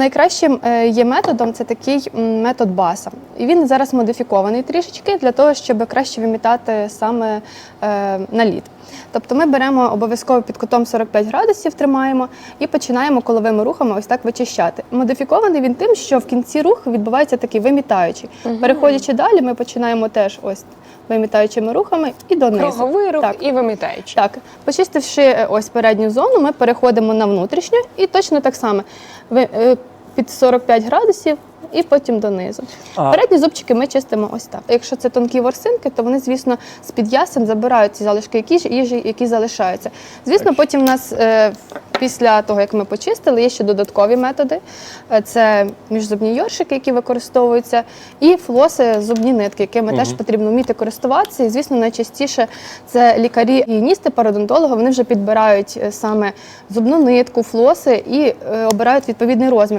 найкращим е, є методом це такий метод баса. І він зараз модифікований трішечки для того, щоб краще вимітати саме е, наліт. Тобто ми беремо обов'язково під кутом 45 градусів, тримаємо і починаємо коловими рухами ось так вичищати. Модифікований він тим, що в кінці руху відбувається такий вимітаючий. Переходячи далі, ми починаємо теж ось вимітаючими рухами і донизу. Круговий рух Так. і вимітаючий. Так, почистивши е, ось передню зону, ми переходимо на внутрішню і точно так само під 45 градусів і потім донизу. А- Передні зубчики ми чистимо ось так. Якщо це тонкі ворсинки, то вони, звісно, з-під ясен забирають ці залишки які їжі, які залишаються. Звісно, потім в нас е, після того, як ми почистили, є ще додаткові методи. Е, Це міжзубні йоршики, які використовуються, і флоси, зубні нитки, якими теж потрібно вміти користуватися. І, звісно, найчастіше це лікарі гігієністи, пародонтологи, вони вже підбирають е, саме зубну нитку, флоси і е, обирають відповідний розмір.